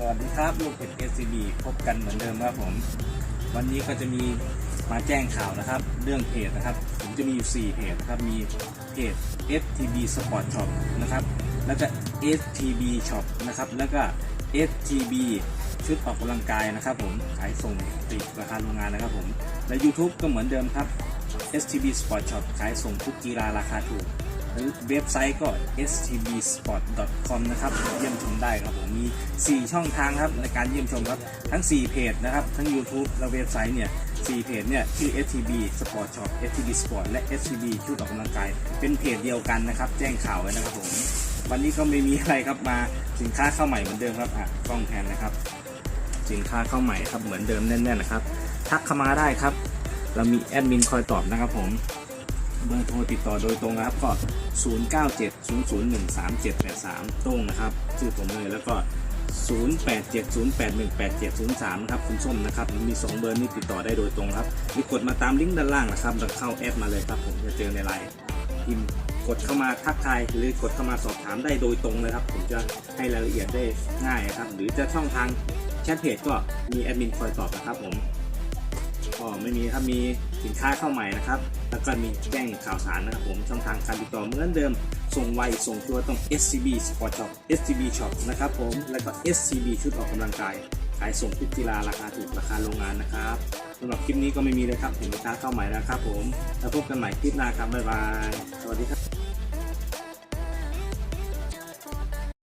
สวัสดีครับลูกเพจ SCB พบกันเหมือนเดิมครับผม วันนี้ก็จะมีมาแจ้งข่าวนะครับ เรื่องเพจนะครับ ผมจะมีอยู่ 4 เพจนะครับมีเพจ STB Sport Shop นะครับแล้วก็ STB Shop นะครับแล้วก็ STB ชุดออกกำลังกายนะครับ ผมขายส่งปลีกราคาโรงงานนะครับผมและ YouTube ก็เหมือนเดิมครับ STB Sport Shop ขายส่งทุกกีฬาราคาถูก รือเว็บไซต์ก็ stbsport.com นะครับเยี่ยมชมได้ครับผมมี 4 ช่องทางครับในการเยี่ยมชมครับทั้ง 4 เพจนะครับ ทั้ง YouTube และเว็บไซต์เนี่ย4เพจเนี่ยชื่อ stb sport shop stb sport และ stb ชุดออกกำลังกาย เป็นเพจเดียวกันนะครับ แจ้งข่าวไว้นะครับผม วันนี้ก็ไม่มีอะไรครับมาสินค้าเข้าใหม่เหมือนเดิมครับอะกล้องแพนนะครับ สินค้าเข้าใหม่ครับเหมือนเดิมแน่นๆนะครับ ทักเข้ามาได้ครับ เรามีแอดมินคอยตอบนะครับผม เบอร์โทรติดต่อโดยตรงนะครับก็ 0970013783 ตรงนะครับชื่อผมเลยแล้วก็ 0870818703 นะครับคุณส้มนะครับมี 2 เบอร์นี้ติดต่อได้โดยตรงครับมีกดมาตามลิงก์ด้านล่างนะครับแล้วเข้าแอปมาเลยครับผมจะเจอในไลน์พิมพ์กดเข้ามาทักทายหรือกดเข้ามาสอบถามได้โดยตรงเลยครับผมจะให้รายละเอียดได้ง่ายครับ หรือจะช่องทางแชทเพจก็มีแอดมินคอยตอบนะครับผมก็ไม่มีครับมี สินค้าเข้าใหม่นะครับ แล้วก็มีแจ้งข่าวสารนะครับผมช่องทางการติดต่อเหมือนเดิม ส่งไวส่งตัวต้อง SCB Sport Shop SCB Shop นะครับผมแล้วก็ SCB ชุดออกกำลังกายขายส่งทุกกีฬาราคาถูกราคาโรงงานนะครับสำหรับคลิปนี้ก็ไม่มีเลยครับสินค้าเข้าใหม่แล้วครับผม แล้วพบกันใหม่คลิปหน้าครับบ๊ายบายสวัสดีครับ